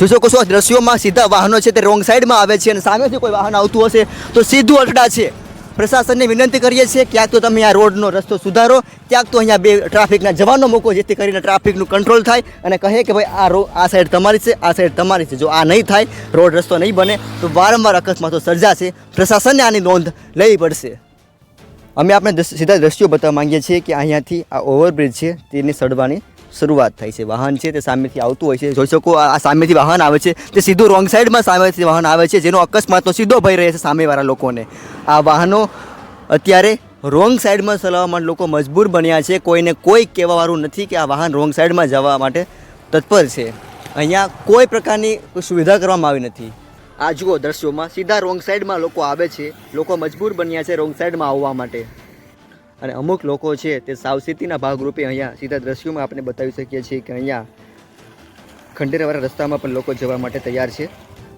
જોઈ શકો દ્રશ્યોમાં સીધા વાહનો છે તે રોંગ સાઈડમાં આવે છે અને સામેથી કોઈ વાહન આવતું હશે તો સીધું અટડા છે. પ્રશાસનને વિનંતી કરીએ છીએ, ક્યાંક તો તમે આ રોડનો રસ્તો સુધારો, ક્યાંક તો અહીંયા બે ટ્રાફિકના જવાનો મૂકો, જેથી કરીને ટ્રાફિકનું કંટ્રોલ થાય અને કહે કે ભાઈ, આ રો, આ સાઈડ તમારી છે, આ સાઈડ તમારી છે. જો આ નહીં થાય, રોડ રસ્તો નહીં બને, તો વારંવાર અકસ્માતો સર્જાશે. પ્રશાસનને આની નોંધ લેવી પડશે. અમે આપણે સીધા દ્રશ્યો બતાવવા માંગીએ છીએ કે અહીંયાથી આ ઓવરબ્રિજ છે, તેની સડવાની શરૂઆત થાય છે. વાહન છે તે સામેથી આવતું હોય છે. જોઈ શકો આ સામેથી વાહન આવે છે. તે સીધું રોંગ સાઈડમાં સામેથી વાહન આવે છે, જેનો અકસ્માતનો સીધો ભય રહે છે સામેવાળા લોકોને. આ વાહનો અત્યારે રોંગ સાઈડમાં ચલાવવા માટે લોકો મજબૂર બન્યા છે. કોઈને કોઈ કહેવાવાળું નથી કે આ વાહન રોંગ સાઈડમાં જવા માટે તત્પર છે. અહીંયા કોઈ પ્રકારની સુવિધા કરવામાં આવી નથી. આ જુઓ દ્રશ્યોમાં સીધા રોંગ સાઈડમાં લોકો આવે છે. લોકો મજબૂર બન્યા છે રોંગ સાઈડમાં આવવા માટે. અને અમુક લોકો છે તે સાવચેતીના ભાગરૂપે અહીંયા સીધા દ્રશ્યોમાં આપણે બતાવી શકીએ છીએ કે અહીંયા ખંડેરવાળા રસ્તામાં પણ લોકો જવા માટે તૈયાર છે.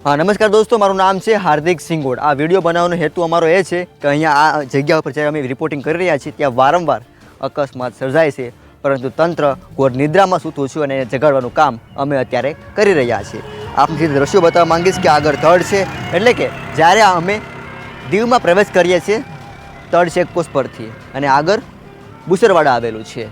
હા, નમસ્કાર દોસ્તો, મારું નામ છે હાર્દિક સિંગોડ. આ વીડિયો બનાવવાનો હેતુ અમારો એ છે કે અહીંયા આ જગ્યા ઉપર જ્યારે અમે રિપોર્ટિંગ કરી રહ્યા છીએ, ત્યાં વારંવાર અકસ્માત સર્જાય છે. પરંતુ તંત્ર ઘોર નિદ્રામાં સૂતું છું અને જગાડવાનું કામ અમે અત્યારે કરી રહ્યા છીએ. આપણે જે દ્રશ્યો બતાવવા માંગીશ કે આગળ થર્ડ છે. એટલે કે જ્યારે અમે દીવમાં પ્રવેશ કરીએ છીએ તળ ચેકપોસ્ટ પરથી અને આગળ બુસરવાડા આવેલું છે.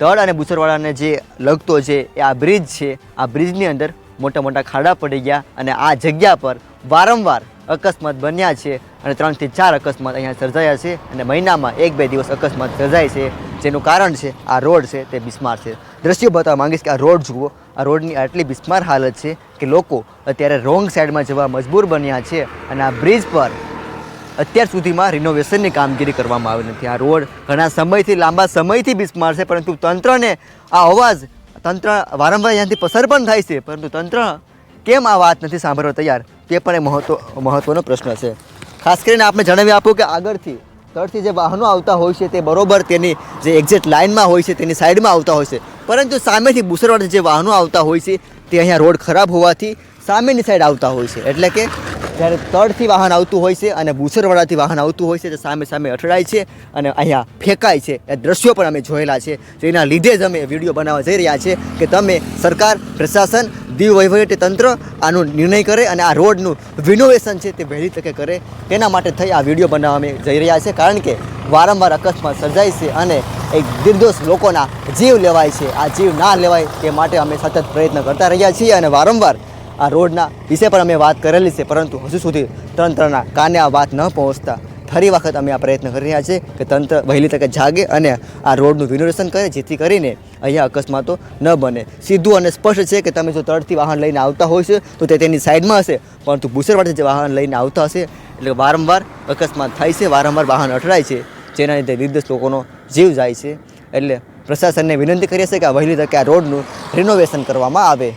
તળ અને બુસરવાડાને જે લગતો છે એ આ બ્રિજ છે, આ બ્રિજની અંદર મોટા મોટા ખાડા પડી ગયા અને આ જગ્યા પર વારંવાર અકસ્માત બન્યા છે અને ત્રણથી ચાર અકસ્માત અહીંયા સર્જાયા છે અને મહિનામાં એક બે દિવસ અકસ્માત સર્જાય છે, જેનું કારણ છે આ રોડ છે તે બિસ્માર છે. દ્રશ્યો બતાવવા માંગીશ કે આ રોડ જુઓ, આ રોડની આટલી બિસ્માર હાલત છે કે લોકો અત્યારે રોંગ સાઈડમાં જવા મજબૂર બન્યા છે અને આ બ્રિજ પર અત્યાર સુધીમાં રિનોવેશનની કામગીરી કરવામાં આવી નથી. આ રોડ ઘણા સમયથી, લાંબા સમયથી બિસ્માર છે, પરંતુ તંત્રને આ અવાજ, તંત્ર વારંવાર ત્યાંથી પસાર પણ થાય છે, પરંતુ તંત્ર કેમ આ વાત નથી સાંભળવા તૈયાર? તે પણ એક મહત્વ મહત્ત્વનો પ્રશ્ન છે. ખાસ કરીને આપણે જણાવી આપો કે આગળથી તળથી જે વાહનો આવતા હોય છે, તે બરોબર તેની જે એક્ઝેક્ટ લાઇનમાં હોય છે, તેની સાઈડમાં આવતા હોય છે. પરંતુ સામેથી બુસરવાડ જે વાહનો આવતા હોય છે, તે અહીંયા રોડ ખરાબ હોવાથી સામેની સાઈડ આવતા હોય છે. એટલે કે જ્યારે તળથી વાહન આવતું હોય છે અને બુસરવાડાથી વાહન આવતું હોય છે, તે સામે સામે અથડાય છે અને અહીંયા ફેંકાય છે. એ દ્રશ્યો પણ અમે જોયેલા છે. જેના લીધે જ અમે વીડિયો બનાવવા જઈ રહ્યા છે કે તમે સરકાર, પ્રશાસન દીવ વહીવટી તંત્ર આનો નિર્ણય કરે અને આ રોડનું રિનોવેશન છે તે વહેલી તકે કરે. તેના માટે થઈ આ વીડિયો બનાવવા અમે જઈ રહ્યા છે કારણ કે વારંવાર અકસ્માત સર્જાય છે અને એક નિર્દોષ લોકોના જીવ લેવાય છે. આ જીવ ના લેવાય તે માટે અમે સતત પ્રયત્ન કરતા રહ્યા છીએ અને વારંવાર આ રોડના વિશે પર અમે વાત કરેલી છે, પરંતુ હજુ સુધી તંત્રના કાને આ વાત ન પહોંચતા. ફરી વખત અમે આ પ્રયત્ન કરી રહ્યા છીએ કે તંત્ર વહેલી તકે જાગે અને આ રોડનું રિનોવેશન કરે, જેથી કરીને અહીંયા અકસ્માતો ન બને. સીધું અને સ્પષ્ટ છે કે તમે જો તળથી વાહન લઈને આવતા હોય છે, તો તે તેની સાઈડમાં હશે, પરંતુ ભૂસરવાડથી જે વાહન લઈને આવતા હશે, એટલે વારંવાર અકસ્માત થાય છે, વારંવાર વાહન અથડાય છે, જેના લીધે નિર્દોષ લોકોનો જીવ જાય છે. એટલે પ્રશાસનને વિનંતી કરીએ છીએ કે આ વહેલી તકે આ રોડનું રિનોવેશન કરવામાં આવે.